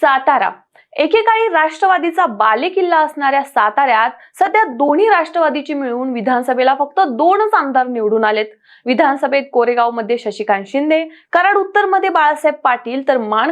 सातारा. एकेकाळी राष्ट्रवादीचा बालेकिल्ला असणाऱ्या साताऱ्यात सध्या दोन्ही राष्ट्रवादीची मिळून विधानसभेला फक्त दोनच आमदार निवडून आलेत. विधानसभेत कोरेगावमध्ये शशिकांत शिंदे कराड उत्तरमध्ये बाळासाहेब पाटील तर मान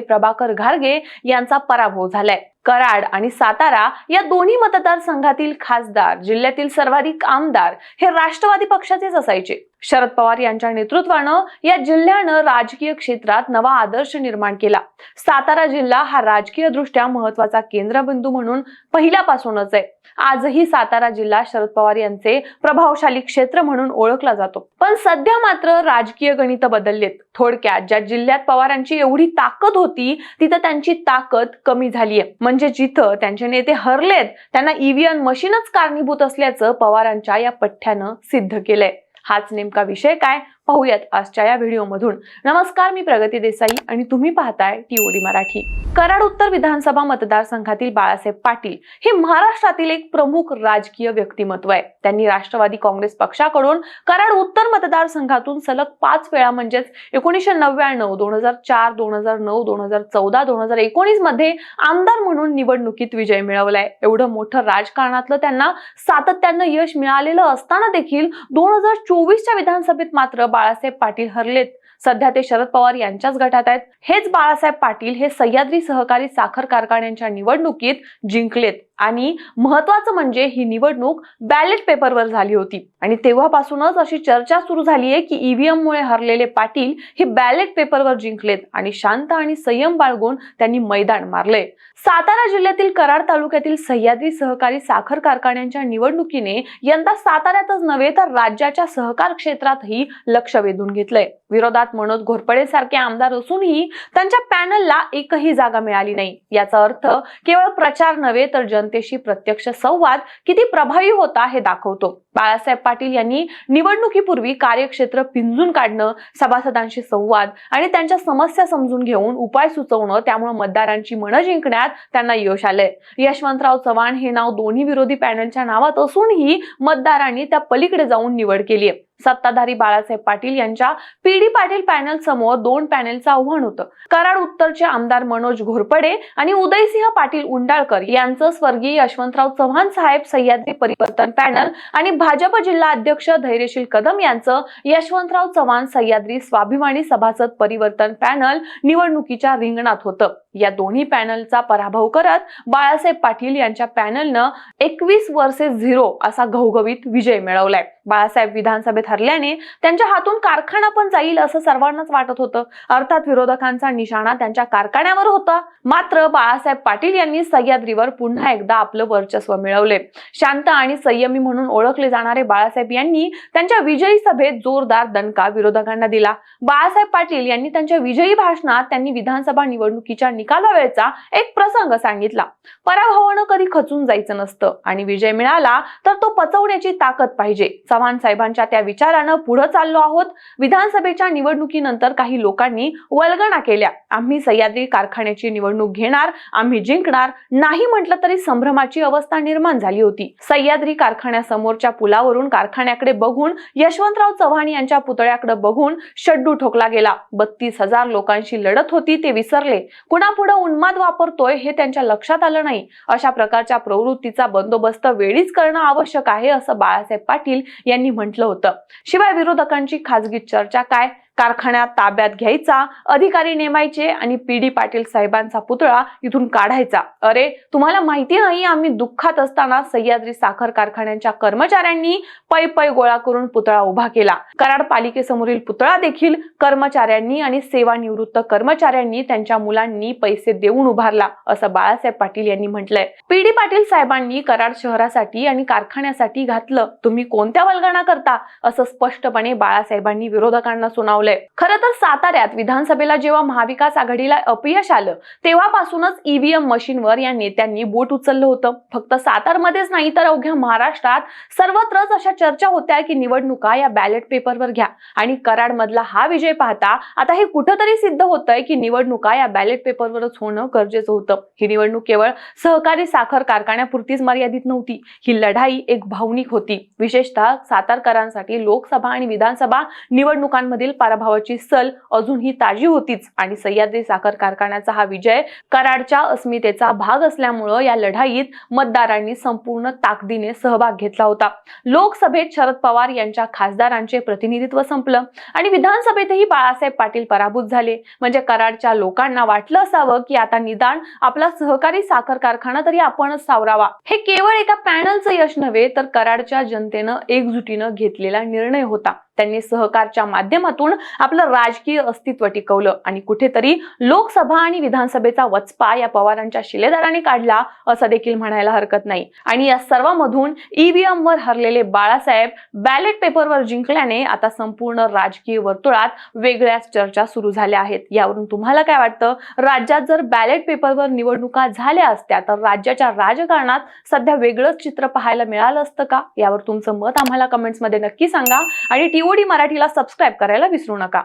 प्रभाकर घारगे यांचा पराभव झालाय. कराड आणि सातारा या दोन्ही मतदारसंघातील खासदार जिल्ह्यातील सर्वाधिक आमदार हे राष्ट्रवादी पक्षाचेच असायचे. शरद पवार यांच्या नेतृत्वानं या जिल्ह्यानं राजकीय क्षेत्रात नवा आदर्श निर्माण केला. सातारा जिल्हा हा राजकीय दृष्ट्या महत्त्वाचा केंद्रबिंदू म्हणून पहिल्यापासूनच आहे. आजही सातारा जिल्हा शरद पवार यांचे प्रभावशाली क्षेत्र म्हणून ओळखला जातो. पण सध्या मात्र राजकीय गणित बदललेत. थोडक्यात ज्या जिल्ह्यात पवारांची एवढी ताकद होती तिथं त्यांची ताकद कमी झालीय. म्हणजे जिथं त्यांचे नेते हरलेत त्यांना ईव्हीएम मशीनच कारणीभूत असल्याचं पवारांच्या या पठ्ठ्यानं सिद्ध केलंय. हाच नेमका विषय काय? पाहूयात आजच्या या व्हिडिओमधून. नमस्कार मी प्रगती देसाई आणि तुम्ही पाहताय टीओडी मराठी. कराड उत्तर विधानसभा मतदारसंघातील बाळासाहेब पाटील हे महाराष्ट्रातील एक प्रमुख राजकीय व्यक्तिमत्व आहे. त्यांनी राष्ट्रवादी काँग्रेस पक्षाकडून कराड उत्तर मतदारसंघातून सलग पाच वेळा म्हणजेच एकोणीसशे नव्याण्णव दोन हजार चार दोन हजार नऊ दोन हजार चौदा दोन हजार एकोणीसमध्ये आमदार म्हणून निवडणुकीत विजय मिळवलाय. एवढं मोठं राजकारणातलं त्यांना सातत्यानं यश मिळालेलं असताना देखील दोन हजार चोवीसच्या विधानसभेत मात्र बाळासाहेब पाटील हरलेत. सध्या ते शरद पवार यांच्याच गटात आहेत. हेच बाळासाहेब पाटील हे सह्याद्री सहकारी साखर कारखान्यांच्या निवडणुकीत जिंकलेत. आणि महत्वाचं म्हणजे ही निवडणूक बॅलेट पेपरवर झाली होती. आणि तेव्हापासूनच अशी चर्चा सुरू झाली आहे की ईव्हीएम मुळे हरलेले पाटील हे बॅलेट पेपरवर जिंकलेत आणि शांत आणि संयम बाळगून त्यांनी मैदान मारले सातारा जिल्ह्यातील कराड तालुक्यातील सह्याद्री सहकारी साखर कारखान्यांच्या निवडणुकीने यंदा साताऱ्यातच नव्हे तर राज्याच्या सहकार क्षेत्रातही लक्ष वेधून घेतलंय. विरोधात मनोज घोरपडे सारखे आमदार असूनही त्यांच्या पॅनलला एकही जागा मिळाली नाही. याचा अर्थ केवळ प्रचार नव्हे तर जनतेशी प्रत्यक्ष संवाद किती प्रभावी होता हे दाखवतो. बाळासाहेब पाटील यांनी निवडणुकीपूर्वी कार्यक्षेत्र पिंजून काढणं सभासदांशी संवाद आणि त्यांच्या समस्या समजून घेऊन उपाय सुचवणं त्यामुळे मतदारांची मनं जिंकण्यात त्यांना यश आलंय. यशवंतराव चव्हाण हे नाव दोन्ही विरोधी पॅनलच्या नावात असूनही मतदारांनी त्या पलीकडे जाऊन निवड केली आहे सत्ताधारी बाळासाहेब पाटील यांच्या पीडी पाटील पॅनल समोर दोन पॅनलचं आव्हान होतं. कराड उत्तरचे आमदार मनोज घोरपडे आणि उदयसिंह पाटील उंडाळकर यांचं स्वर्गीय यशवंतराव चव्हाण साहेब सह्याद्री परिवर्तन पॅनल आणि भाजप जिल्हा अध्यक्ष धैर्यशील कदम यांचं यशवंतराव चव्हाण सह्याद्री स्वाभिमानी सभासद परिवर्तन पॅनल निवडणुकीच्या रिंगणात होतं. या दोन्ही पॅनलचा पराभव करत बाळासाहेब पाटील यांच्या पॅनलनं एकवीस वर्सेस झिरो असा घवघवीत विजय मिळवलाय. बाळासाहेब विधानसभेत हरल्याने त्यांच्या हातून कारखाना पण जाईल असं सर्वांनाच वाटत होतं. अर्थात विरोधकांचा निशाणा त्यांच्या कारखान्यावर होता. मात्र बाळासाहेब पाटील यांनी सह्याद्रीवर पुन्हा एकदा आपलं वर्चस्व मिळवले. शांत आणि संयमी म्हणून ओळखले जाणारे बाळासाहेब यांनी त्यांच्या विजयी सभेत जोरदार दणका विरोधकांना दिला. बाळासाहेब पाटील यांनी त्यांच्या विजयी भाषणात त्यांनी विधानसभा निवडणुकीच्या निकालावेळचा एक प्रसंग सांगितला. पराभवानं कधी खचून जायचं नसतं आणि विजय मिळाला तर तो पचवण्याची ताकद पाहिजे. चव्हाण साहेबांच्या त्या विचारानं पुढे चाललो आहोत. विधानसभेच्या निवडणुकीनंतर काही लोकांनी वल्गणा केल्या. आम्ही सह्याद्री कारखान्याची निवडणूक घेणार आम्ही जिंकणार. नाही म्हटलं तरी संभ्रमाची अवस्था निर्माण झाली होती. सह्याद्री कारखान्यासमोरच्या पुलावरून कारखान्याकडे बघून यशवंतराव चव्हाण यांच्या पुतळ्याकडे बघून शड्डू ठोकला गेला. बत्तीस हजार लोकांशी लढत होती ते विसरले. कुणा पुढे उन्माद वापरतोय हे त्यांच्या लक्षात आलं नाही. अशा प्रकारच्या प्रवृत्तीचा बंदोबस्त वेळीच करणं आवश्यक आहे असं बाळासाहेब पाटील यांनी म्हटलं होतं. शिवाय विरोधकांची खासगी चर्चा काय? कारखान्यात ताब्यात घ्यायचा अधिकारी नेमायचे आणि पी डी पाटील साहेबांचा पुतळा इथून काढायचा. अरे तुम्हाला माहिती नाही आम्ही दुःखात असताना सह्याद्री साखर कारखान्यांच्या कर्मचाऱ्यांनी पै पै गोळा करून पुतळा उभा केला. कराड पालिकेसमोरील पुतळा देखील कर्मचाऱ्यांनी आणि सेवानिवृत्त कर्मचाऱ्यांनी त्यांच्या मुलांनी पैसे देऊन उभारला असं बाळासाहेब पाटील यांनी म्हटलंय. पी डी पाटील साहेबांनी कराड शहरासाठी आणि कारखान्यासाठी घातलं. तुम्ही कोणत्या वल्गणा करता असं स्पष्टपणे बाळासाहेबांनी विरोधकांना सुनावलं सुनावलंय खरं तर साताऱ्यात विधानसभेला जेव्हा महाविकास आघाडीला अपयश आलं तेव्हापासूनच ईव्हीएम मशीनवर या नेत्यांनी बोट उचललं होतं. फक्त सातारमध्येच नाही तर अवघ्या महाराष्ट्रात सर्वत्रच अशा चर्चा होत्या की निवडणुका या बॅलेट पेपरवर घ्या. आणि कराड मधला हा विजय पाहता आता हे कुठंतरी सिद्ध होतंय की निवडणुका या बॅलेट पेपरवरच होणं गरजेचं होतं. ही निवडणूक केवळ सहकारी साखर कारखान्यापुरतीच मर्यादित नव्हती ही लढाई एक भावनिक होती. विशेषतः सातारकरांसाठी लोकसभा आणि विधानसभा निवडणुकांमधील पराभवाची सल अजूनही ताजी होतीच आणि सह्याद्री साखर कारखान्याचा हा विजय कराडच्या अस्मितेचा भाग असल्यामुळं या लढाईत मतदारांनी संपूर्ण ताकदीने सहभाग घेतला होता. लोकसभेत शरद पवार यांच्या खासदारांचे प्रतिनिधित्व संपलं आणि विधानसभेतही बाळासाहेब पाटील पराभूत झाले. म्हणजे कराडच्या लोकांना वाटलं असावं की आता निदान आपला सहकारी साखर कारखाना तरी आपणच सावरावा. हे केवळ एका पॅनलचं यश नव्हे तर कराडच्या जनतेनं एकजुटीनं घेतलेला निर्णय होता. त्यांनी सहकारच्या माध्यमातून आपलं राजकीय अस्तित्व टिकवलं आणि कुठेतरी लोकसभा आणि विधानसभेचा वचपा या पवारांच्या शिलेदाराने काढला असं देखील म्हणायला हरकत नाही. आणि या सर्वांमधून ईव्हीएम वर हरलेले बाळासाहेब बॅलेट पेपरवर जिंकल्याने आता संपूर्ण राजकीय वर्तुळात वेगळ्याच चर्चा सुरू झाल्या आहेत. यावरून तुम्हाला काय वाटतं? राज्यात जर बॅलेट पेपरवर निवडणुका झाल्या असत्या तर राज्याच्या राजकारणात सध्या वेगळंच चित्र पाहायला मिळालं असतं का? यावर तुमचं मत आम्हाला कमेंट्समध्ये नक्की सांगा. आणि टीओडी मराठीला सबस्क्राईब करायला विसरू नका.